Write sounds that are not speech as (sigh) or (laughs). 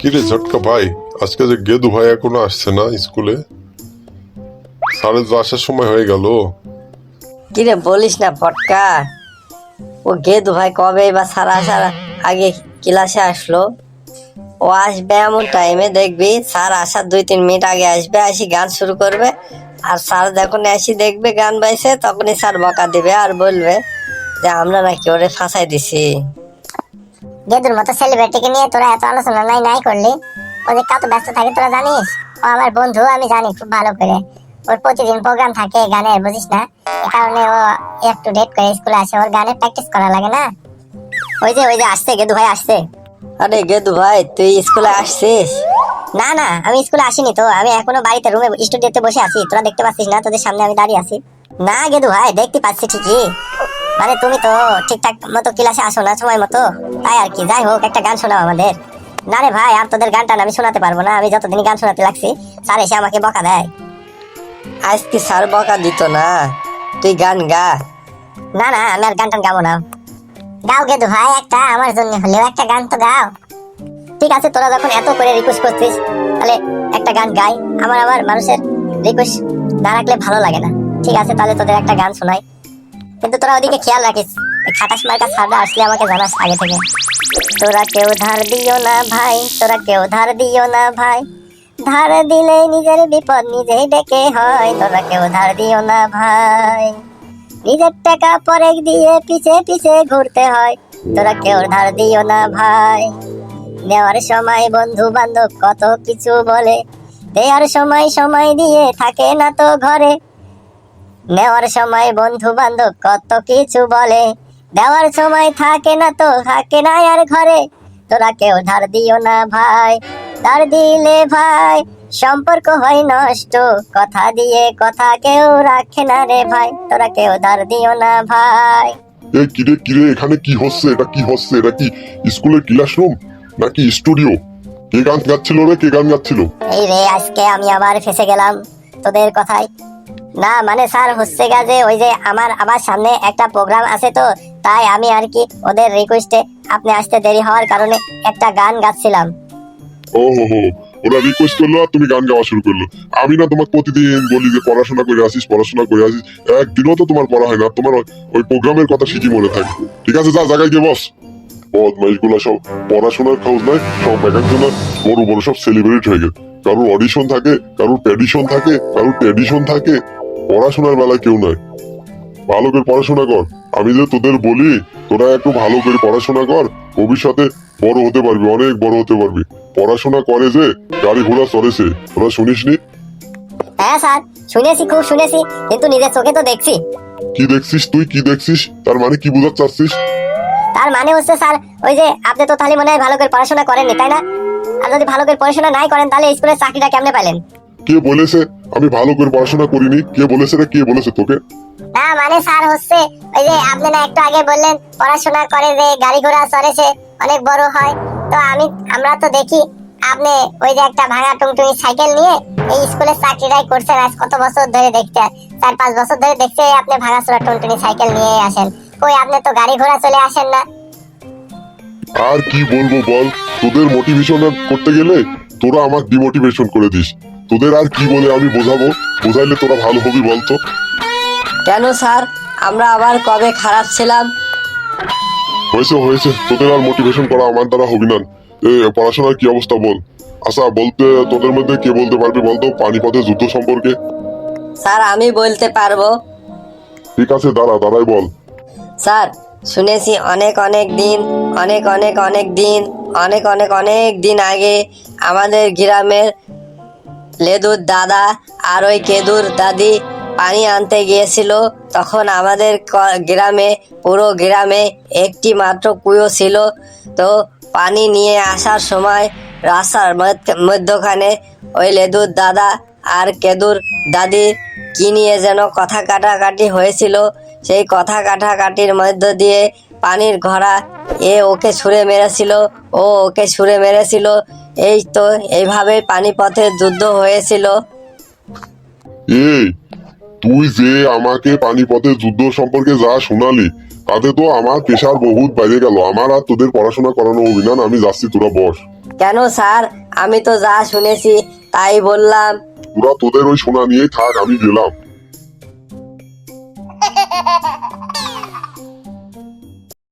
কিরে ঝটকা ভাই? আজকে যে গেদু ভাই এখনও আসছে না স্কুলে? স্যারের তো আসার সময় হয়ে গেল। কিরে বলিস না পটকা ও গেদু ভাই কবে বা সারা আসার আগে ক্লাসে আসলো? ও আসবে এমন টাইমে দেখবি স্যার আসার দুই, তিন মিনিট আগে আসবে, আসি গান শুরু করবে। আর স্যার যখন আসি, দেখবে গান বাইছে তখনই স্যার বকা দিবে আর বলবে যে আমরা নাকি ওরে ফাঁসাই দিছি। গেদুর মতো সেলিব্রিটিকে নিয়ে তোরা এত আলোচনা নাই নাই করলি? ও যে কত ব্যস্ত থাকে তোরা জানিস? ও আমার বন্ধু আমি জানি খুব ভালো করে। ওর প্রতিদিন প্রোগ্রাম থাকে গানের বুঝিস না? এ কারণে ও একটু ডেট করে স্কুলে আসে। ওর গানের প্র্যাকটিস করা লাগে না? ওই যে ওই যে আসছে গেদু ভাই আসছে। আরে গেদু ভাই তুই স্কুলে আসছিস? না না আমি স্কুলে আসিনি তো। আমি এখনও বাড়িতে রুমে স্টুডিওতে বসে আছি। তোরা দেখতে পাচ্ছিস না তোদের সামনে আমি দাঁড়িয়ে আছি। না গেদু ভাই দেখতে পাচ্ছি ঠিকই। মানে তুমি তো ঠিকঠাক মতো ক্লাসে আসো না সময় মতো। তাই আর কি যাই হোক একটা গান শোনাও আমাদের। না রে ভাই আর তোদের গানটা আমি শোনাতে পারব না আমি যতদিন গান শোনাতে লাগছি স্যার এসে আমাকে বকা দেয়। আজকে স্যার বকা দিত না তুই গান গা। না না আমি আর গান টান গাবো না। গাও গেদু ভাই একটা আমার জন্য হলেও একটা গান তো গাও। ঠিক আছে তোরা যখন এত করে রিকোয়েস্ট করছিস তাহলে একটা গান গাই। আমার আমার মানুষের রিকোয়েস্ট না রাখলে ভালো লাগে না। ঠিক আছে তাহলে তোদের একটা গান শোনাই। কিন্তু তোরা ওদিকে খেয়াল রাখিস খাটাস মার্কা ছাড়া আসলে আমাকে জানাস আগে থেকে। তোরা কেউ ধার দিও না ভাই, তোরা কেউ ধার দিও না ভাই। ধার দিলে নিজের বিপদ নিজেই ডেকে হয়, তোরা কেউ ধার দিও না ভাই। নিজের টাকা পরে দিয়ে পিছে পিছে ঘুরতে হয়, তোরা কেউ ধার দিও না ভাই। নেওয়ার সময় বন্ধু বান্ধব কত কিছু বলে, দেওয়ার সময় সময় দিয়ে থাকে না তো ঘরে। নেওয়ার সময় বন্ধু বান্ধব কত কিছু বলে। দেওয়ার সময় থাকে না তো থাকে না আর ঘরে। তোরা কেউ ধার দিও না ভাই ধার দিলে ভাই সম্পর্ক হয় নষ্ট। কথা দিয়ে কথা কেউ রাখে না রে ভাই তোরা কেউ ধার দিও না ভাই। এ কিরে কিরে এখানে কি হচ্ছে? এটা কি হচ্ছে? এটা কি স্কুলের ক্লাসরুম নাকি স্টুডিও? কে গান গাচ্ছিল রে কে গান গাচ্ছিল? এই রে আজকে আমি আবার ফেসে গেলাম। তোদের কথায় না মানে স্যার, হচ্ছে যে ওই যে আমার আমার সামনে একটা প্রোগ্রাম আছে তো, তাই আমি আর কি ওদের রিকোয়েস্টে আপনি আসতে দেরি হওয়ার কারণে একটা গান গাচ্ছিলাম। ও হো হো, ওরা রিকোয়েস্ট করল আর তুমি গান গাওয়া শুরু করল। আমি না তোমাকে প্রতিদিন বলি যে পড়াশোনা করে আসিস, পড়াশোনা করে আসিস, একদিনও তো তোমার পড়া হয় না, তোমার ওই- প্রোগ্রামের কথা ঠিকই মনে থাকে। ঠিক আছে, যা, জায়গায় গিয়ে বস। বদমাইশ সব পড়াশোনার খোঁজ নাই সব এক একজন বড় বড় সব সেলিব্রেট হয়ে গেছে কারোর অডিশন থাকে, কারোর প্যাডিশন থাকে, কারোর ট্র্যাডিশন থাকে পড়াশোনার বেলায় কেউ নাই। ভালো করে পড়াশোনা কর। আমি যে তোদের বলি তোরা একটু ভালো করে পড়াশোনা কর ভবিষ্যতে বড় হতে পারবি অনেক বড় হতে পারবি। পড়াশোনা করে যে গাড়ি ঘোড়া চলেছে তোরা শুনিসনি? হ্যাঁ স্যার শুনেছি খুব শুনেছি কিন্তু নিজের চোখে তো দেখছি। কি দেখছিস তুই কি দেখছিস? তার মানে কি বুঝাতে চাচ্ছিস? তার মানে হচ্ছে স্যার ওই যে আপনি তো তাহলে মনে হয় ভালো করে পড়াশোনা করেননি তাই না? আর যদি ভালো করে পড়াশোনা নাই করেন তাহলে স্কুলের চাকরিটা কেমনে পাইলেন? কে বলেছে? আমি ভালো করে পড়াশোনা করিনি। কে বলেছে রে? কে বলেছে তোকে? না মানে স্যার হচ্ছে ওই যে আপনি না একটু আগে বললেন পড়াশোনা করে যে গাড়ি ঘোড়া চড়েছে অনেক বড় হয়। তো আমি আমরা তো দেখি আপনি ওই যে একটা ভাঙা টুংটুনি সাইকেল নিয়ে এই স্কুলের চাকরিটাই করছেন আজ কত বছর ধরে দেখতে চার পাঁচ বছর ধরে দেখতে আপনি ভাঙা চোরা টুনটুনি সাইকেল নিয়ে আসেন। কই আপনি তো গাড়ি ঘোড়া চলে আসেন না। আর কি বলব বল? তোদের মোটিভেশন করতে গেলে তোরা আমাকে ডিমোটিভেশন করে দিস। তোদের আর কি বলে আমি বোঝাবো? বোঝাইলে তোরা ভালো হবি বলতো। কেন স্যার? আমরা আবার কবে খারাপ ছিলাম? হয়েছে হয়েছে। তোদের আর মোটিভেশন করা আমার দ্বারা হবি না। এ পড়াশোনার কি অবস্থা বল? আচ্ছা বলতে তোদের মধ্যে কে বলতে পারবি বলতো? পানিপথের যুদ্ধ সম্পর্কে? স্যার আমি বলতে পারব। ঠিক আছে দাঁড়া দাঁড়াই বল। স্যার শুনেছি অনেক অনেক দিন অনেক অনেক অনেক দিন অনেক অনেক অনেক দিন আগে আমাদের গ্রামের লেদুর দাদা আর ওই কেদুর দাদি পানি আনতে গিয়েছিল। তখন আমাদের গ্রামে, পুরো গ্রামে একটি মাত্র কুয়ো ছিল। তো পানি নিয়ে আসার সময় রাস্তার মধ্যখানে ওই লেদুর দাদা আর কেদুর দাদি কি নিয়ে যেন কথা কাটাকাটি হয়েছিল। সেই কথা কাটাকাটির মধ্য দিয়ে পানির ঘোড়া এ ওকে ছুঁড়ে মেরেছিল, ও ওকে ছুঁড়ে মেরেছিল। এই তো এইভাবে পানিপথের যুদ্ধ হয়েছিল। এই তুই যে আমাকে পানিপথের যুদ্ধ সম্পর্কে যা শোনালি তাতে তো আমার পেশার বহুত বাইরে গেল। আমার আর তোদের পড়াশোনা করানো অভিযান আমি যাচ্ছি তোরা বস। কেন স্যার? আমি তো যা শুনেছি তাই বললাম। তোরা তোদের ওই সোনা নিয়েই থাক আমি গেলাম। (laughs)